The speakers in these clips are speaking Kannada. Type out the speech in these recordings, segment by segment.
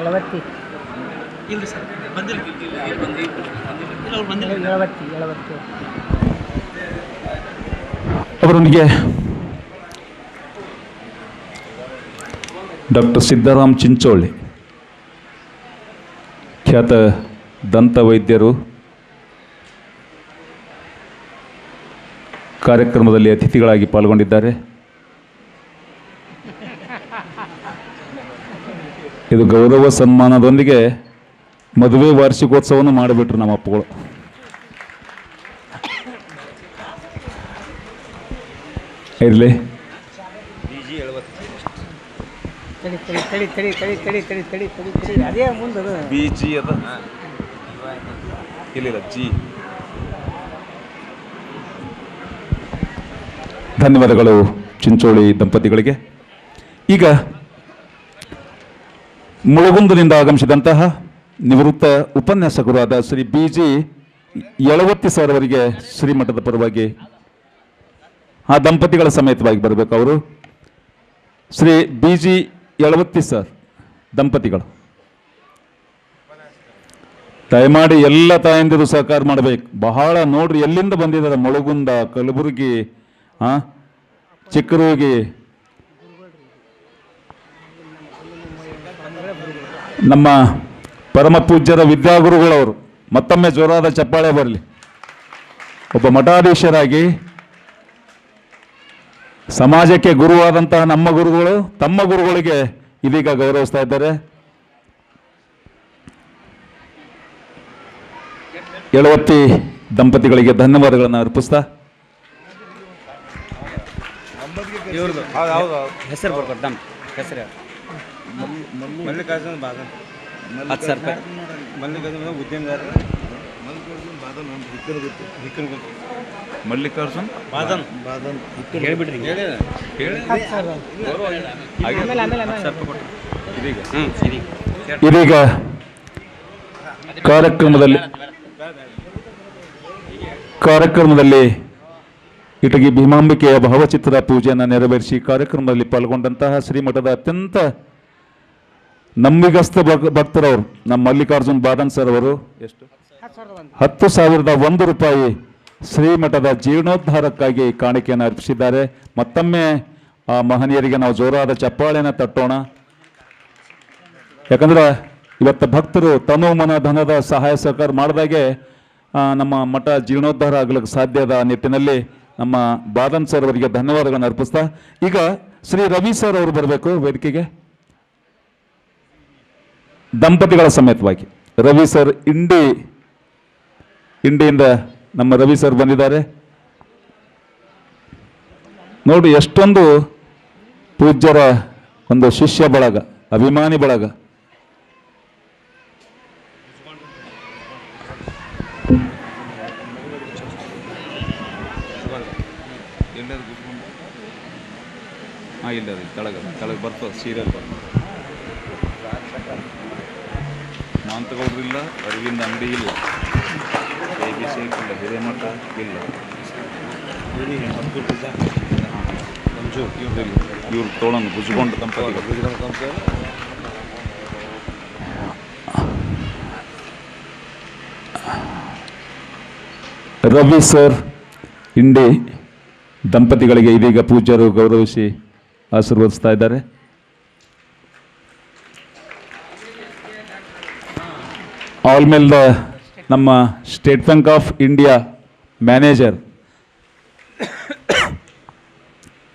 ಎಳವತ್ತಿ. ಇಲ್ಲ ಸರ್ ಬಂದಿಲ್ಲ. ಇಲ್ಲ ಬಂದಿ ಇಲ್ಲ ಅವ್ರು ಬಂದಿಲ್ಲ. ಎಳವತ್ತಿ ಎಳವತ್ತಿ. ಅವರೊಂದಿಗೆ ಡಾಕ್ಟರ್ ಸಿದ್ದರಾಮ್ ಚಿಂಚೋಳಿ ಖ್ಯಾತ ದಂತ ವೈದ್ಯರು ಕಾರ್ಯಕ್ರಮದಲ್ಲಿ ಅತಿಥಿಗಳಾಗಿ ಪಾಲ್ಗೊಂಡಿದ್ದಾರೆ. ಇದು ಗೌರವ ಸನ್ಮಾನದೊಂದಿಗೆ ಮದುವೆ ವಾರ್ಷಿಕೋತ್ಸವವನ್ನು ಮಾಡಿಬಿಟ್ರು ನಮ್ಮ ಅಪ್ಪಗಳು. ಇರಲಿ. ಧನ್ಯವಾದಗಳು ಚಿಂಚೋಳಿ ದಂಪತಿಗಳಿಗೆ. ಈಗ ಮುಳುಗುಂದದಿಂದ ಆಗಮಿಸಿದಂತಹ ನಿವೃತ್ತ ಉಪನ್ಯಾಸಕರಾದ Shri B G Yalavatti sir ಅವರಿಗೆ ಶ್ರೀಮಠದ ಪರವಾಗಿ ಆ ದಂಪತಿಗಳ ಸಮೇತವಾಗಿ ಬರಬೇಕು ಅವರು. Shri B G Elavatti sir, ದಂಪತಿಗಳು. ದಯಮಾಡಿ ಎಲ್ಲ ತಾಯಂದಿರು ಸಹಕಾರ ಮಾಡಬೇಕು. ಬಹಳ ನೋಡ್ರಿ ಎಲ್ಲಿಂದ ಬಂದಿದ್ದಾರೆ ಮುಳುಗುಂದ, ಕಲಬುರಗಿ ಹಾಂ ಚಿಕ್ಕರೋಗಿ ನಮ್ಮ ಪರಮ ಪೂಜ್ಯರ ವಿದ್ಯಾಗುರುಗಳವರು ಮತ್ತೊಮ್ಮೆ ಜೋರಾದ ಚಪ್ಪಾಳೆ ಬರಲಿ. ಒಬ್ಬ ಮಠಾಧೀಶರಾಗಿ ಸಮಾಜಕ್ಕೆ ಗುರುವಾದಂತಹ ನಮ್ಮ ಗುರುಗಳು ತಮ್ಮ ಗುರುಗಳಿಗೆ ಇದೀಗ ಗೌರವಿಸ್ತಾ ಇದ್ದಾರೆ. ಎಳವತ್ತಿ ದಂಪತಿಗಳಿಗೆ ಧನ್ಯವಾದಗಳನ್ನು ಅರ್ಪಿಸ್ತಾ. ಇವ್ರದ್ದು ಹೌದು ಹೌದು. ಹೆಸರು ಬರ್ಬೋದು ಹೆಸರು. ಮಲ್ಲಿಕಾರ್ಜುನ ಬಾದಾಮ್ ಹತ್ತು ಸಾವಿರ ರೂಪಾಯಿ ಮಲ್ಲಿಕಾರ್ಜುನ ಉದ್ಯಮದಾರ ಮಲ್ಲಿಕಾರ್ಜುನ್ ಬಾದನ್ ಬಾದನ್ ಹೇಳ್ಬಿಡ್ರಿ ಹೇಳಿ. ಆಮೇಲೆ ಬಾದಾಮ್ ಹ್ಞೂ ಸರಿ ಇದೀಗ ಕಾರ್ಯಕ್ರಮದಲ್ಲಿ ಕಾರ್ಯಕ್ರಮದಲ್ಲಿ ಇಟಗಿ ಭೀಮಾಂಬಿಕೆಯ ಭಾವಚಿತ್ರದ ಪೂಜೆಯನ್ನು ನೆರವೇರಿಸಿ ಕಾರ್ಯಕ್ರಮದಲ್ಲಿ ಪಾಲ್ಗೊಂಡಂತಹ ಶ್ರೀಮಠದ ಅತ್ಯಂತ ನಂಬಿಗಸ್ತ ಭಕ್- ಭಕ್ತರವರು. ನಮ್ಮ ಮಲ್ಲಿಕಾರ್ಜುನ್ ಬಾದನ್ ಸರ್ ಅವರು. ಎಷ್ಟು? ಹತ್ತು ಸಾವಿರದ ಒಂದು. ರೂಪಾಯಿ ಶ್ರೀಮಠದ ಜೀರ್ಣೋದ್ಧಾರಕ್ಕಾಗಿ ಕಾಣಿಕೆಯನ್ನು ಅರ್ಪಿಸಿದ್ದಾರೆ. ಮತ್ತೊಮ್ಮೆ ಆ ಮಹನೀಯರಿಗೆ ನಾವು ಜೋರಾದ ಚಪ್ಪಾಳೆಯನ್ನು ತಟ್ಟೋಣ. ಯಾಕಂದ್ರೆ ಇವತ್ತು ಭಕ್ತರು ತನು ಮನ ಧನದ ಸಹಾಯ ಸಹಕಾರ ಮಾಡಿದಾಗೆ ನಮ್ಮ ಮಠ ಜೀರ್ಣೋದ್ಧಾರ ಆಗಲಿಕ್ಕೆ ಸಾಧ್ಯದ ನಿಟ್ಟಿನಲ್ಲಿ ನಮ್ಮ ಬಾದನ್ ಸರ್ ಅವರಿಗೆ ಧನ್ಯವಾದಗಳನ್ನು ಅರ್ಪಿಸ್ತಾ. ಈಗ ಶ್ರೀ ರವಿ ಸರ್ ಅವರು ಬರಬೇಕು ವೇದಿಕೆಗೆ. ದಂಪತಿಗಳ ಸಮೇತವಾಗಿ. ರವಿ ಸರ್, ಇಂಡಿ, ಇಂಡಿಯಿಂದ ನಮ್ಮ ರವಿ ಸರ್ ಬಂದಿದ್ದಾರೆ. ನೋಡಿ, ಎಷ್ಟೊಂದು ಪೂಜ್ಯರ ಒಂದು ಶಿಷ್ಯ ಬಳಗ, ಅಭಿಮಾನಿ ಬಳಗ. ಹಾಂ ಇಲ್ಲ ರೀ ಕೆಳಗೆ ಕೆಳಗೆ ಬರ್ತದೆ, ಸೀರಿಯಲ್ ಬರ್ತದೆ. ಮಾಂತಗೌಡರು ಇಲ್ಲ ಅರವಿಂದ ಅಂಗಡಿ ಇಲ್ಲ. ಅಭಿಷೇಕ್ ಇಲ್ಲ ಹಿರೇಮಠ ಇಲ್ಲ. ಮಂಜು. ಇವ್ರು ಇಲ್ಲ ಇವ್ರು ತೋಳನ್ ಗುಜ್ಕೊಂಡು ದಂಪತಿಗಳು? ರವಿ ಸರ್ ಇಂಡಿ ದಂಪತಿಗಳಿಗೆ ಇದೀಗ ಪೂಜ್ಯರು ಗೌರವಿಸಿ ಆಶೀರ್ವದಿಸ್ತಾ ಇದ್ದಾರೆ. ಆಲ್ಮೇಲ್ ದ ನಮ್ಮ State Bank of India manager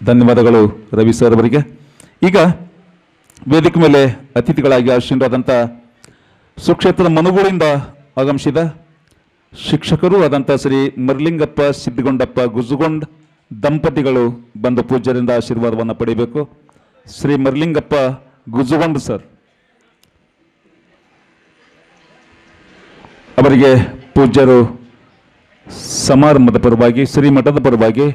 ಧನ್ಯವಾದಗಳು ರವಿ ಸರ್ ಅವರಿಗೆ. ಈಗ ವೇದಿಕೆ ಮೇಲೆ ಅತಿಥಿಗಳಾಗಿ ಆಶೀರ್ವಾದಂಥ ಸುಕ್ಷೇತ್ರದ ಮನುಗಳಿಂದ ಆಗಮಿಸಿದ ಶಿಕ್ಷಕರು ಆದಂಥ ಶ್ರೀ ಮರ್ಲಿಂಗಪ್ಪ ಸಿದ್ದಿಗೊಂಡಪ್ಪ ಗುಜುಗೊಂಡ್ ದಂಪತಿಗಳು ಬಂದು ಪೂಜ್ಯರಿಂದ ಆಶೀರ್ವಾದವನ್ನು ಪಡೆಯಬೇಕು ಶ್ರೀ ಮರ್ಲಿಂಗಪ್ಪ ಗುಜುಗೊಂಡ್ ಸರ್. ಅವರಿಗೆ ಪೂಜ್ಯರು ಸಮಾರಂಭದ ಪರವಾಗಿ ಶ್ರೀಮಠದ ಪರವಾಗಿ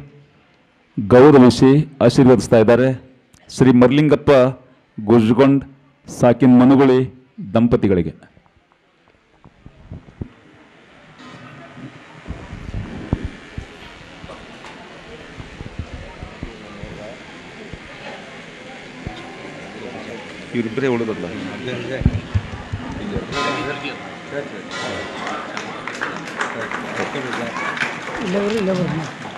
ಗೌರವಿಸಿ ಆಶೀರ್ವದಿಸ್ತಾ ಇದ್ದಾರೆ. ಶ್ರೀ ಮರ್ಲಿಂಗಪ್ಪ ಗುಜ್ಗೊಂಡ್ ಸಾಕಿನ್ ಮನುಗುಳಿ ದಂಪತಿಗಳಿಗೆ. ಇವರಿಬ್ಬರೇ ಉಳಿದಲ್ಲ Graduate. Graduate. Graduate. Graduate. Graduate.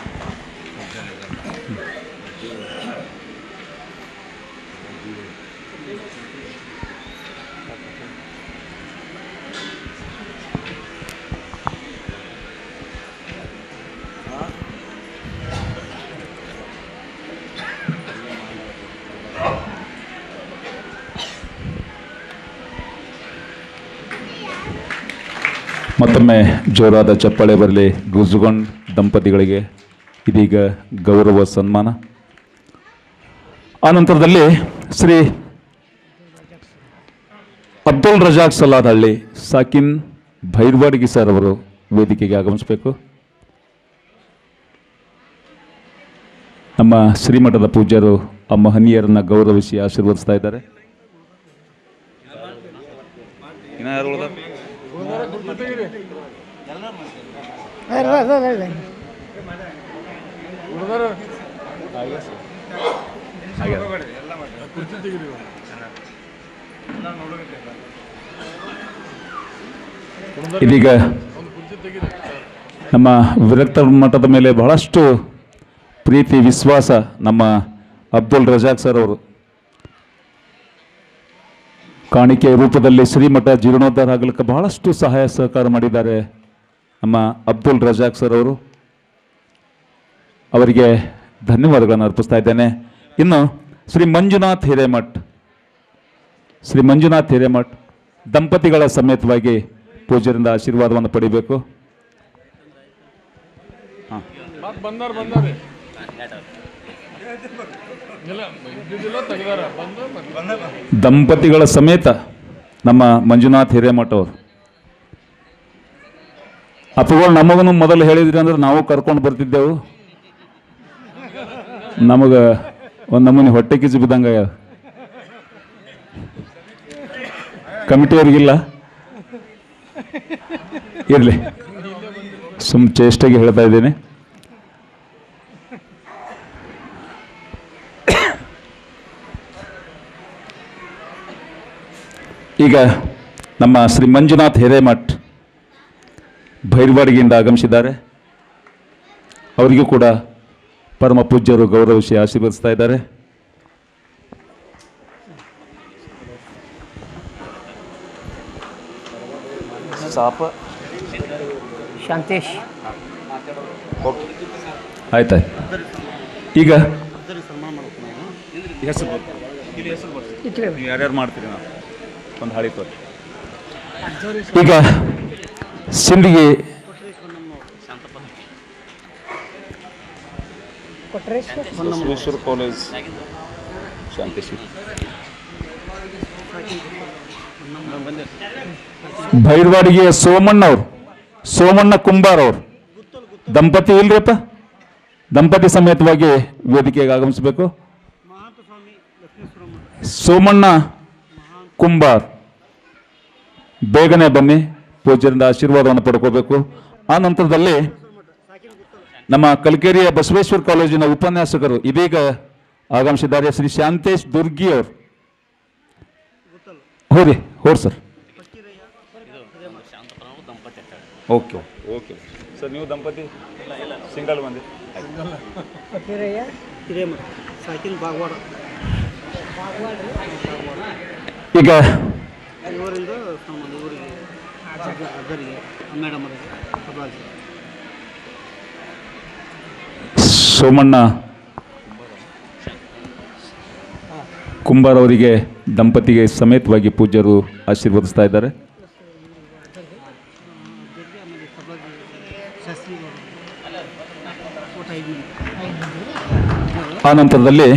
ಮತ್ತೊಮ್ಮೆ ಜೋರಾದ ಚಪ್ಪಾಳೆ ಬರಲಿ, ಗುಜುಗೊಂಡ್ ದಂಪತಿಗಳಿಗೆ ಇದೀಗ ಗೌರವ ಸನ್ಮಾನ. ಆನಂತರದಲ್ಲಿ ಶ್ರೀ ಅಬ್ದುಲ್ ರಜಾಕ್ ಸಲಾದಹಳ್ಳಿ ಸಾಕಿನ್ ಭೈರ್ವಾಡಗಿ ಸರ್ ಅವರು ವೇದಿಕೆಗೆ ಆಗಮಿಸಬೇಕು. ನಮ್ಮ ಶ್ರೀಮಠದ ಪೂಜ್ಯರು, ಆ ಮಹನೀಯರನ್ನ ಗೌರವಿಸಿ ಆಶೀರ್ವದಿಸ್ತಾ ಇದ್ದಾರೆ. ಇದೀಗ ನಮ್ಮ ವಿರಕ್ತ ಮಠದ ಮೇಲೆ ಬಹಳಷ್ಟು ಪ್ರೀತಿ ವಿಶ್ವಾಸ ನಮ್ಮ ಅಬ್ದುಲ್ ರಜಾಕ್ ಸರ್ ಅವರು. ಕಾಣಿಕೆ ರೂಪದಲ್ಲಿ ಶ್ರೀಮಠ ಜೀರ್ಣೋದ್ಧಾರ ಆಗಲಿಕ್ಕೆ ಬಹಳಷ್ಟು ಸಹಾಯ ಸಹಕಾರ ಮಾಡಿದ್ದಾರೆ. ನಮ್ಮ ಅಬ್ದುಲ್ ರಜಾಕ್ ಸರ್ ಅವರು. ಅವರಿಗೆ ಧನ್ಯವಾದಗಳನ್ನು ಅರ್ಪಿಸ್ತಾ ಇದ್ದೇನೆ. ಇನ್ನು ಶ್ರೀ ಮಂಜುನಾಥ್ ಹಿರೇಮಠ್. ಶ್ರೀ ಮಂಜುನಾಥ್ ಹಿರೇಮಠ್ ದಂಪತಿಗಳ ಸಮೇತವಾಗಿ ಪೂಜೆಯಿಂದ ಆಶೀರ್ವಾದವನ್ನು ಪಡಿಬೇಕು. ದಂಪತಿಗಳ ಸಮೇತ ನಮ್ಮ ಮಂಜುನಾಥ್ ಹಿರೇಮಠ್ ಅವರು. ಅಪ್ಪಗಳು ನಮಗೂ ಮೊದಲು ಹೇಳಿದ್ರಿ ಅಂದ್ರೆ ನಾವು ಕರ್ಕೊಂಡು ಬರ್ತಿದ್ದೆವು. ನಮಗೆ ಒಂದು ನಮೂನಿ ಹೊಟ್ಟೆ ಕಿಚ್ಚು ಬಿದ್ದಂಗ ಕಮಿಟಿಯವ್ರಿಗಿಲ್ಲ. ಇರಲಿ. ಸುಮ್ ಚೇಷ್ಟೆಗೆ ಹೇಳ್ತಾ ಇದ್ದೀನಿ. ಈಗ ನಮ್ಮ ಶ್ರೀ ಮಂಜುನಾಥ್ ಹಿರೇಮಠ್ ಭೈರವಾಡಿಗೆಯಿಂದ ಆಗಮಿಸಿದ್ದಾರೆ. ಅವರಿಗೂ ಕೂಡ ಪರಮ ಪೂಜ್ಯರು ಗೌರವಿಸಿ ಆಶೀರ್ವದಿಸ್ತಾ ಇದ್ದಾರೆ. ಶಾಂತೇಶ್. ಆಯ್ತಾಯ್ತು. ಈಗ ಇಟ್ರೆ ಯಾರ್ಯಾರು ಮಾಡ್ತೀರಿ ನಾವು? ಒಂದು ಹಾಳಿ ತೋರಿ. ಈಗ ಕೊಟ್ರೇಶ್ವರ್ ಬಸವೇಶ್ವರ ಕಾಲೇಜ್. ಸೋಮಣ್ಣ ಅವರು. ಸೋಮಣ್ಣ ಕುಂಬಾರ್ ಅವರು. ದಂಪತಿ ಇಲ್ರಿಪ್ಪ? ದಂಪತಿ ಸಮೇತವಾಗಿ ವೇದಿಕೆಗೆ ಆಗಮಿಸಬೇಕು. ಸೋಮಣ್ಣ ಕುಂಬಾರ್. ಬೇಗನೆ ಬನ್ನಿ. ಪೂಜ್ಯರಿಂದ ಆಶೀರ್ವಾದವನ್ನು ಪಡ್ಕೋಬೇಕು. ಆ ನಂತರದಲ್ಲಿ ನಮ್ಮ ಕಲ್ಕೇರಿಯ ಬಸವೇಶ್ವರ ಕಾಲೇಜಿನ ಉಪನ್ಯಾಸಕರು ಇದೀಗ ಆಗಮಿಸಿದ್ದಾರೆ. ಶ್ರೀ ಶಾಂತೇಶ್ ದುರ್ಗಿ ಅವರು. ಹೋರಿ ಹೋರ್ ಸರ್. Okay okay. ಸರ್ ನೀವು ದಂಪತಿ? ಸಿಂಗಲ್ ಬಂದಿ ಈಗ ಊರಿಂದ ಊರಿಗೆ ಇವರಿಗೆ ಸೋಮಣ್ಣ ಕುಂಬಾರ್ ಅವರಿಗೆ ದಂಪತಿಗೆ ಸಮೇತವಾಗಿ ಪೂಜ್ಯರು ಆಶೀರ್ವದಿಸ್ತಾ ಇದ್ದಾರೆ. ಆ ನಂತರದಲ್ಲಿ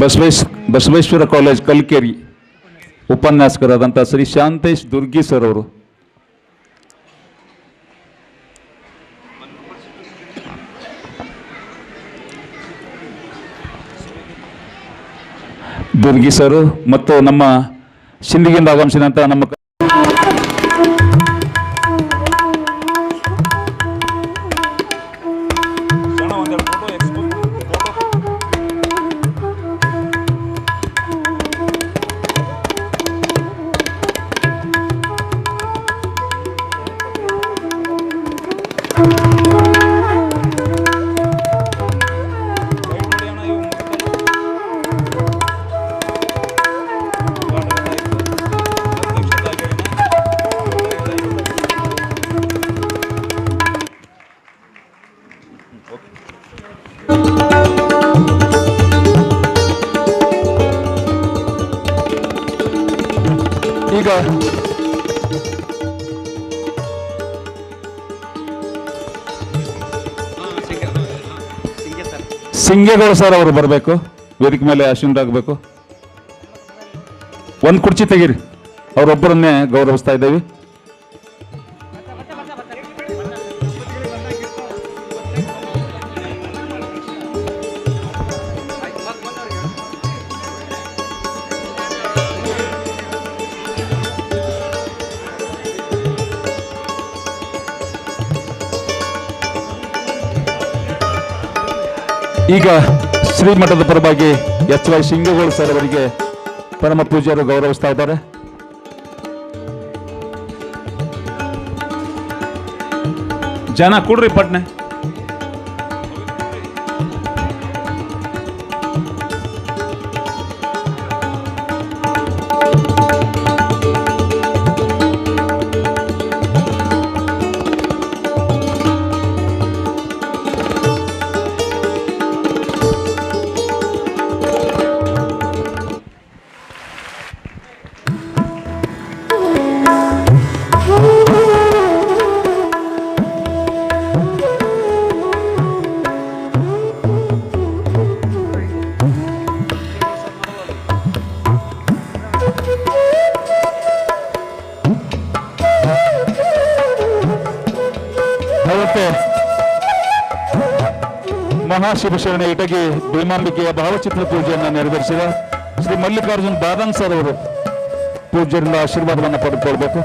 ಬಸವೇಶ್ ಬಸವೇಶ್ವರ ಕಾಲೇಜ್ ಕಲ್ಕೇರಿ ಉಪನ್ಯಾಸಕರಾದಂಥ ಶ್ರೀ ಶಾಂತೇಶ್ ದುರ್ಗಿ ಸರ್ ಅವರು. ದುರ್ಗಿ ಸರ್ ಮತ್ತು ನಮ್ಮ ಸಿಂಧಿಗಿಂದ ಆಗಮಿಸಿದಂಥ ನಮ್ಮ ಈಗ ಸಿಂಗೇಗೌಡ ಸರ್ ಅವರು ಬರಬೇಕು ವೇದಿಕೆ ಮೇಲೆ ಆಶೀನರಾಗಬೇಕು ಒಂದು ಕುರ್ಚಿ ತೆಗೀರಿ ಅವರೊಬ್ಬರನ್ನೇ ಗೌರವಿಸ್ತಾ ಇದ್ದೇವೆ. ಈಗ ಶ್ರೀಮಠದ ಪರವಾಗಿ ಎಚ್ ವೈ ಶಿಂಗೇಗೌಡ ಸರ್ ಅವರಿಗೆ ಪರಮ ಪೂಜ್ಯರು ಗೌರವಿಸ್ತಾ ಇದ್ದಾರೆ. ಜನ ಕೊಡ್ರಿ ಪಟ್ನೆ. ಮಹಾಶಿವಶರಣ ಇಟಗಿ ಭೀಮಾಂಬಿಕೆಯ ಭಾವಚಿತ್ರ ಪೂಜೆಯನ್ನು ನೆರವೇರಿಸಿದ ಶ್ರೀ ಮಲ್ಲಿಕಾರ್ಜುನ್ ಬಾದನ್ ಸರ್ ಅವರು ಪೂಜ್ಯರಿಂದ ಆಶೀರ್ವಾದವನ್ನು ಪಡೆದುಕೊಳ್ಬೇಕು.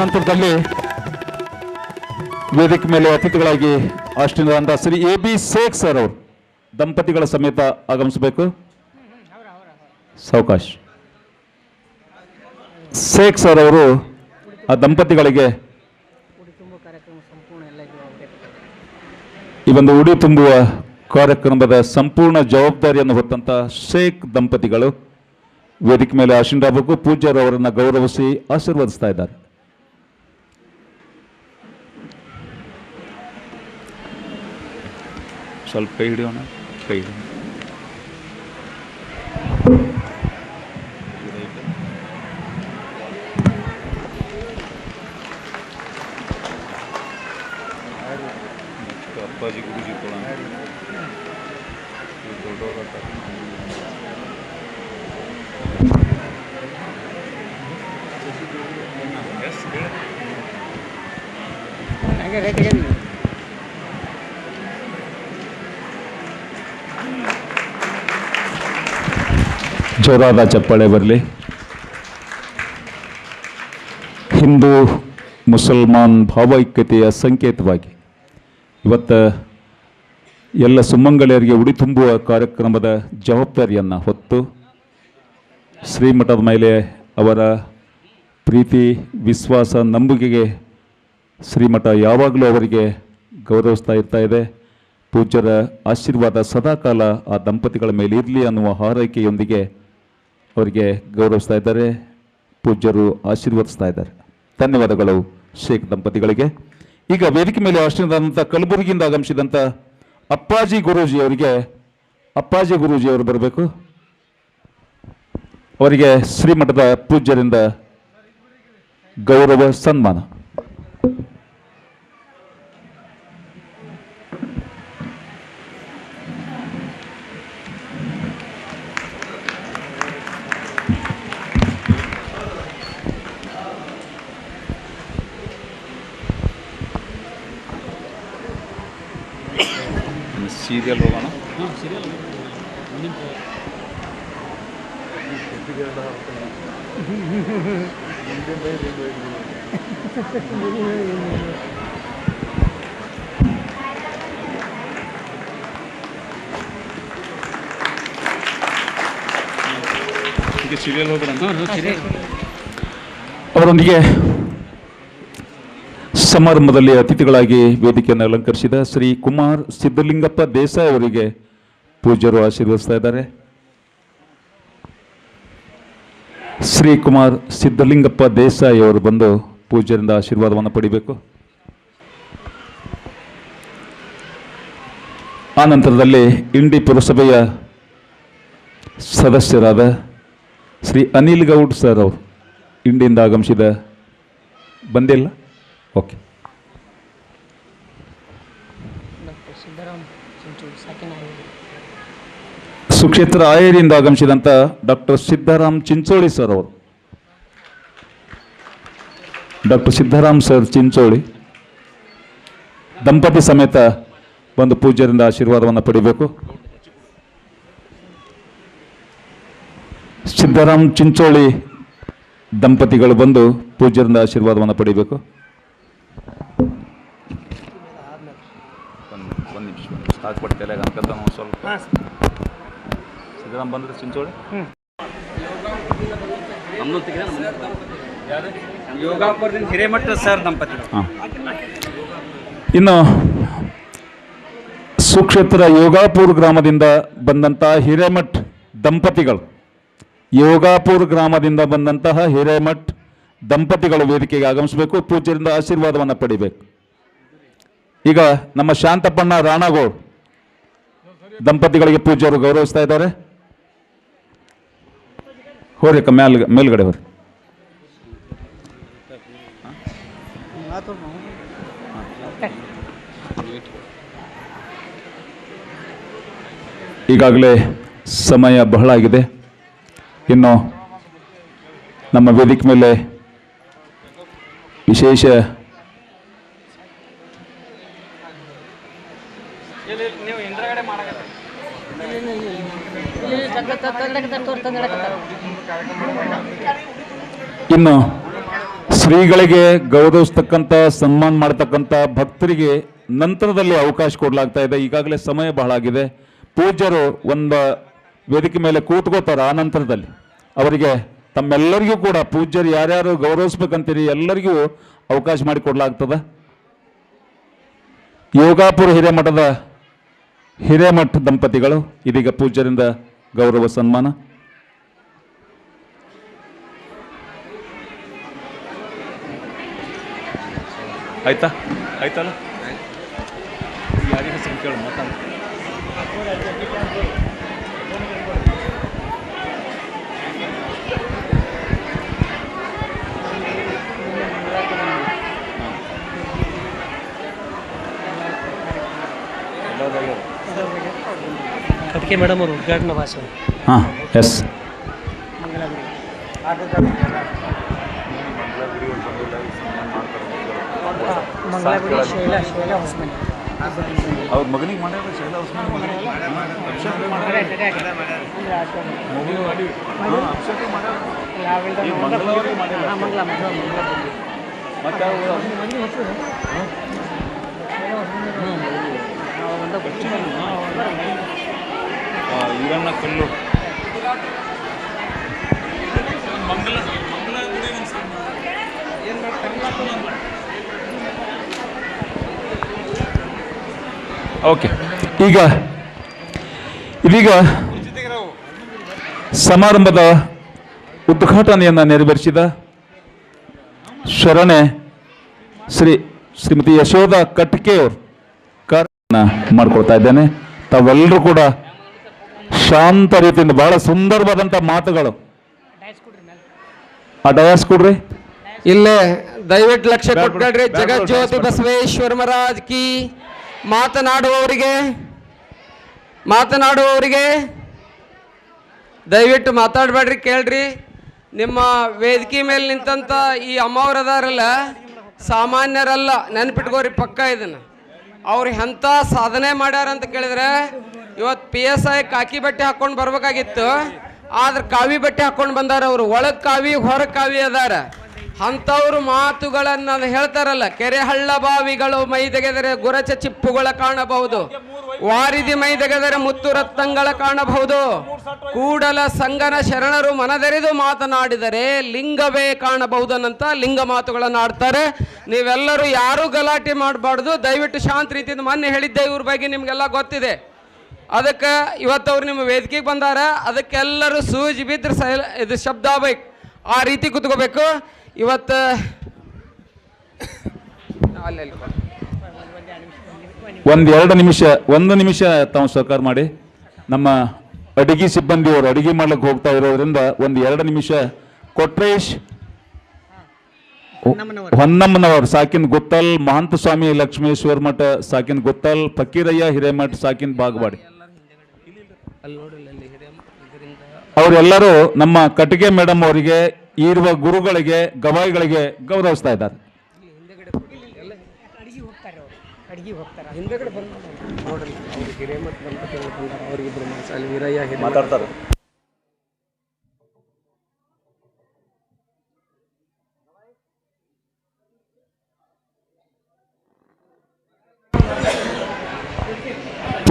ನಂತರದಲ್ಲಿ ವೇದಿಕೆ ಮೇಲೆ ಅತಿಥಿಗಳಾಗಿ ಆಸ್ಟ್ರೇಲಿಯಾದ Shri A B Sheikh sir ಅವರು. ದಂಪತಿಗಳ ಸಮೇತ ಆಗಮಿಸಬೇಕು. ಸಾವಕಾಶ್. ಶೇಖ್ ಸರ್ ಅವರು ಆ ದಂಪತಿಗಳಿಗೆ ಈ ಒಂದು ಉಡಿ ತುಂಬುವ ಕಾರ್ಯಕ್ರಮದ ಸಂಪೂರ್ಣ ಜವಾಬ್ದಾರಿಯನ್ನು ಹೊತ್ತಂತ ಶೇಖ್ ದಂಪತಿಗಳು ವೇದಿಕೆ ಮೇಲೆ ಆಶೀನರಾಗಬೇಕು ಪೂಜ್ಯರು ಅವರನ್ನು ಗೌರವಿಸಿ ಆಶೀರ್ವದಿಸ್ತಾ ಇದ್ದಾರೆ. ಸ್ವಲ್ಪ ಕೈ ಹಿಡಿಯೋಣ ಕೈ ಹಿಡಿಯೋಣ ಅಪ್ಪಾಜಿ ಗುರುಜಿ ಕೊಡೋಣ ಹಂಗೆ ರೇಟಿಗೆ ನೀವು ಜೋರಾದ ಚಪ್ಪಾಳೆ ಬರಲಿ. ಹಿಂದೂ ಮುಸಲ್ಮಾನ್ ಭಾವೈಕ್ಯತೆಯ ಸಂಕೇತವಾಗಿ ಇವತ್ತು ಎಲ್ಲ ಸುಮಂಗಳೆಯರಿಗೆ ಉಡಿ ತುಂಬುವ ಕಾರ್ಯಕ್ರಮದ ಜವಾಬ್ದಾರಿಯನ್ನು ಹೊತ್ತು ಶ್ರೀಮಠದ ಮೇಲೆ ಅವರ ಪ್ರೀತಿ, ವಿಶ್ವಾಸ, ನಂಬಿಕೆಗೆ ಶ್ರೀಮಠ ಯಾವಾಗಲೂ ಅವರಿಗೆ ಗೌರವಿಸ್ತಾ ಇರ್ತಾ ಇದೆ. ಪೂಜ್ಯರ ಆಶೀರ್ವಾದ ಸದಾಕಾಲ ಆ ದಂಪತಿಗಳ ಮೇಲೆ ಇರಲಿ ಅನ್ನುವ ಹಾರೈಕೆಯೊಂದಿಗೆ ಅವರಿಗೆ ಗೌರವಿಸ್ತಾ ಇದ್ದಾರೆ, ಪೂಜ್ಯರು ಆಶೀರ್ವದಿಸ್ತಾ ಇದ್ದಾರೆ. ಧನ್ಯವಾದಗಳು ಶೇಖ್ ದಂಪತಿಗಳಿಗೆ. ಈಗ ವೇದಿಕೆ ಮೇಲೆ ಆಶೀರ್ವಾದಂಥ ಕಲಬುರಗಿಯಿಂದ ಆಗಮಿಸಿದಂಥ ಅಪ್ಪಾಜಿ ಗುರೂಜಿ ಅವರಿಗೆ, ಅಪ್ಪಾಜಿ ಗುರೂಜಿ ಅವರು ಬರಬೇಕು. ಅವರಿಗೆ ಶ್ರೀಮಠದ ಪೂಜ್ಯರಿಂದ ಗೌರವ, ಸನ್ಮಾನ. ಸೀರಿಯಲ್ ಹೋಗೋಣ ಈಗ ಸೀರಿಯಲ್ ಅವರೊಂದಿಗೆ ಸಮಾರಂಭದಲ್ಲಿ ಅತಿಥಿಗಳಾಗಿ ವೇದಿಕೆಯನ್ನು ಅಲಂಕರಿಸಿದ ಶ್ರೀ ಕುಮಾರ್ ಸಿದ್ದಲಿಂಗಪ್ಪ ದೇಸಾಯಿ ಅವರಿಗೆ ಪೂಜ್ಯರು ಆಶೀರ್ವದಿಸ್ತಾ ಇದ್ದಾರೆ. ಶ್ರೀ ಕುಮಾರ್ ಸಿದ್ದಲಿಂಗಪ್ಪ ದೇಸಾಯಿ ಅವರು ಬಂದು ಪೂಜ್ಯರಿಂದ ಆಶೀರ್ವಾದವನ್ನು ಪಡಿಬೇಕು. ಆ ನಂತರದಲ್ಲಿ ಇಂಡಿ ಪುರಸಭೆಯ ಸದಸ್ಯರಾದ ಶ್ರೀ ಅನಿಲ್ ಗೌಡ್ ಸರ್ ಅವರು ಇಂಡಿಯಿಂದ ಆಗಮಿಸಿದ ಬಂದಿಲ್ಲ. ಓಕೆ. ಸಿದ್ದರಾಮ್ ಸುಕ್ಷೇತ್ರ ಆಯರಿಂದ ಆಗಮಿಸಿದಂಥ ಡಾಕ್ಟರ್ ಸಿದ್ಧಾರಾಮ್ ಚಿಂಚೋಳಿ ಸರ್ ಅವರು. ಡಾಕ್ಟರ್ ಸಿದ್ಧಾರಾಮ್ ಸರ್ ಚಿಂಚೋಳಿ ದಂಪತಿ ಸಮೇತ ಒಂದು ಪೂಜ್ಯರಿಂದ ಆಶೀರ್ವಾದವನ್ನು ಪಡಿಬೇಕು. ಸಿದ್ದರಾಮ್ ಚಿಂಚೋಳಿ ದಂಪತಿಗಳು ಬಂದು ಪೂಜ್ಯರಿಂದ ಆಶೀರ್ವಾದವನ್ನು ಪಡಿಬೇಕು ಒಂದು ನಿಮಿಷ ಹಾಕ್ಬಿಡ್ತೇಲೆ ನಾವು ಸ್ವಲ್ಪ. ಸಿದ್ದರಾಮ್ ಬಂದ್ರೆ ಚಿಂಚೋಳಿ? ಯೋಗಾಪುರದಿಂದ ಹಿರೇಮಠ ಸರ್ ಇನ್ನು ಸುಕ್ಷೇತ್ರ ಯೋಗಾಪುರ ಗ್ರಾಮದಿಂದ ಬಂದಂತಹ ಹಿರೇಮಠ್ ದಂಪತಿಗಳು. ಯೋಗಾಪುರ ಗ್ರಾಮದಿಂದ ಬಂದಂತಹ ಹಿರೇಮಠ್ ದಂಪತಿಗಳು ವೇದಿಕೆಗೆ ಆಗಮಿಸಬೇಕು ಪೂಜೆಯಿಂದ ಆಶೀರ್ವಾದವನ್ನು ಪಡಿಬೇಕು. ಈಗ ನಮ್ಮ ಶಾಂತಪ್ಪಣ್ಣ ರಾಣಗೋಳ್ ದಂಪತಿಗಳಿಗೆ ಪೂಜ್ಯರು ಗೌರವಿಸ್ತಾ ಇದ್ದಾರೆ. ಹೋರಿ ಮೇಲ್ ಮೇಲ್ಗಡೆ ಹೋರಿ. ಈಗಾಗಲೇ ಸಮಯ ಬಹಳ ಆಗಿದೆ. ಇನ್ನು ನಮ್ಮ ವೇದಿಕೆ ಮೇಲೆ ವಿಶೇಷ ಇನ್ನು ಶ್ರೀಗಳಿಗೆ ಗೌರವಿಸ್ತಕ್ಕಂಥ, ಸನ್ಮಾನ ಮಾಡ್ತಕ್ಕಂಥ ಭಕ್ತರಿಗೆ ನಂತರದಲ್ಲಿ ಅವಕಾಶ ಕೊಡಲಾಗ್ತಾ ಇದೆ. ಈಗಾಗಲೇ ಸಮಯ ಬಹಳ ಆಗಿದೆ. ಪೂಜ್ಯರು ಒಂದು ವೇದಿಕೆ ಮೇಲೆ ಕೂತ್ಕೋತಾರೆ ಆ ನಂತರದಲ್ಲಿ. ಅವರಿಗೆ ತಮ್ಮೆಲ್ಲರಿಗೂ ಕೂಡ ಪೂಜ್ಯರು ಯಾರ್ಯಾರು ಗೌರವಿಸ್ಬೇಕಂತೀರಿ ಎಲ್ಲರಿಗೂ ಅವಕಾಶ ಮಾಡಿಕೊಡ್ಲಾಗ್ತದೆ ಯೋಗಾಪುರ ಹಿರೇಮಠದ ಹಿರೇಮಠ ದಂಪತಿಗಳು, ಇದೀಗ ಪೂಜ್ಯರಿಂದ ಗೌರವ ಸನ್ಮಾನ. ಆಯ್ತಾ? ಆಯ್ತಲ್ಲ? ಯಾರಿಗೆ ಹೆಸರು ಕೇಳು ಅದಕ್ಕೆ ಮೇಡಮ್ ಅವರು ಉದ್ಘಾಟನಾ ಭಾಷಣ ಹಾಂ ಎಸ್ ಮಂಗಳಗುಡಿ ಶೈಲ ಶೈಲಾ ಹೊಸಮನೆ ಅವ್ರ ಮಗನಿಗೆ ಮಾಡ್ಯಾರ ಶೈಲಾ ಮಂಗಳ ಮತ್ತೆ ಈರಣ್ಣ ಕಲ್ಲು. ಓಕೆ, ಈಗ, ಇದೀಗ ಸಮಾರಂಭದ ಉದ್ಘಾಟನೆಯನ್ನು ನೆರವೇರಿಸಿದ ಶರಣೆ ಶ್ರೀ ಶ್ರೀಮತಿ ಯಶೋಧ ಕಟ್ಕೆಯವರು ಕಾರ್ಯ ಮಾಡ್ಕೊಳ್ತಾ ಇದ್ದೇನೆ. ತಾವೆಲ್ಲರೂ ಕೂಡ ಶಾಂತ ರೀತಿಯಿಂದ ಬಹಳ ಸುಂದರವಾದಂಥ ಮಾತುಗಳು. ಆ ಡಯಾಸ್ ಕೊಡ್ರಿ. ಇಲ್ಲೇ ದಯವಿಟ್ಟು ಲಕ್ಷ ಕೊಟ್ಕೊಳ್ರಿ ಜಗಜ್ಯೋತಿ ಬಸವೇಶ್ವರ ಮಹಾರಾಜ್ ಕಿ. ಮಾತನಾಡುವವರಿಗೆ ಮಾತನಾಡುವವರಿಗೆ ದಯವಿಟ್ಟು ಮಾತಾಡಬೇಡ್ರಿ ಕೇಳ್ರಿ. ನಿಮ್ಮ ವೇದಿಕೆ ಮೇಲೆ ನಿಂತಂತ ಈ ಅಮ್ಮವ್ರು ಅದಾರಲ್ಲ ಸಾಮಾನ್ಯರಲ್ಲ ನೆನ್ಪಿಟ್ಕೋರಿ ಪಕ್ಕ ಇದನ್ನ. ಅವ್ರು ಎಂಥ ಸಾಧನೆ ಮಾಡ್ಯಾರ ಅಂತ ಕೇಳಿದ್ರೆ ಇವತ್ತು ಪಿ ಎಸ್ ಐ ಕಾಕಿ ಬಟ್ಟೆ ಹಾಕೊಂಡು ಬರ್ಬೇಕಾಗಿತ್ತು. ಆದ್ರೆ ಕಾವಿ ಬಟ್ಟೆ ಹಾಕೊಂಡು ಬಂದಾರ ಅವರು. ಒಳಗ್ ಕಾವಿ, ಹೊರ ಕಾವಿ ಅದಾರ. ಅಂಥವ್ರು ಮಾತುಗಳನ್ನ ಹೇಳ್ತಾರಲ್ಲ, ಕೆರೆ ಹಳ್ಳ ಬಾವಿಗಳು ಮೈ ತೆಗೆದರೆ ಗುರಚ ಚಿಪ್ಪುಗಳ ಕಾಣಬಹುದು. ವಾರಿದಿ ಮೈ ತೆಗೆದರೆ ಮುತ್ತು ರತ್ನಗಳ ಕಾಣಬಹುದು. ಕೂಡಲ ಸಂಗನ ಶರಣರು ಮನದೆರೆದು ಮಾತನಾಡಿದರೆ ಲಿಂಗವೇ ಕಾಣಬಹುದನ್ನಂತ ಲಿಂಗ ಮಾತುಗಳನ್ನು ಆಡ್ತಾರೆ. ನೀವೆಲ್ಲರೂ ಯಾರೂ ಗಲಾಟೆ ಮಾಡಬಾರ್ದು. ದಯವಿಟ್ಟು ಶಾಂತ ರೀತಿಯಿಂದ ಮೊನ್ನೆ ಹೇಳಿದ್ದೆ ಇವ್ರ ಬಗ್ಗೆ ನಿಮಗೆಲ್ಲ ಗೊತ್ತಿದೆ. ಅದಕ್ಕೆ ಇವತ್ತು ಅವ್ರು ನಿಮ್ಮ ವೇದಿಕೆಗೆ ಬಂದಾರ. ಅದಕ್ಕೆಲ್ಲರೂ ಸೂಜಿ ಬಿದ್ದರೆ ಸೈಲ ಇದು ಶಬ್ದ ಆಗ್ಬೇಕು. ಆ ರೀತಿ ಕುತ್ಕೋಬೇಕು. ಇವತ್ತು ಅಲ್ಲಿ ಎರಡು ನಿಮಿಷ ಒಂದು ನಿಮಿಷ ತಾವು ಸಹಕಾರ ಮಾಡಿ. ನಮ್ಮ ಅಡಿಗೆ ಸಿಬ್ಬಂದಿಯವರು ಅಡಿಗೆ ಮಾಡ್ಲಿಕ್ಕೆ ಹೋಗ್ತಾ ಇರೋದ್ರಿಂದ ಒಂದು ಎರಡು ನಿಮಿಷ. ಕೊಟ್ರೇಶ್ ಹೊನ್ನಮ್ಮನವರು ಸಾಕಿನ ಗುತ್ತಲ್ ಮಹಂತ ಸ್ವಾಮಿ ಲಕ್ಷ್ಮೇಶ್ವರ ಮಠ ಸಾಕಿನ ಗುತ್ತಲ್ ಫಕೀರಯ್ಯ ಹಿರೇಮಠ ಸಾಕಿನ ಬಾಗವಾಡಿ. ಅವರೆಲ್ಲರೂ ನಮ್ಮ ಕಟ್ಟಿಗೆ ಮೇಡಮ್ ಅವರಿಗೆ ಇರುವ ಗುರುಗಳಿಗೆ ಗವಾಯಿಗಳಿಗೆ ಗೌರವಿಸ್ತಾ ಇದ್ದಾರೆ.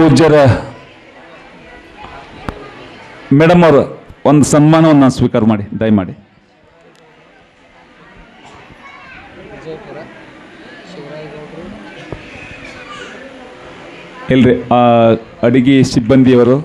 ಅಡಿಗೆ ಮೇಡಮ್ ಅವರು ಒಂದು ಸನ್ಮಾನವನ್ನು ಸ್ವೀಕಾರ ಮಾಡಿ ದಯಮಾಡಿ. ಇಲ್ರಿ ಅಡಿಗೆ ಸಿಬ್ಬಂದಿಯವರು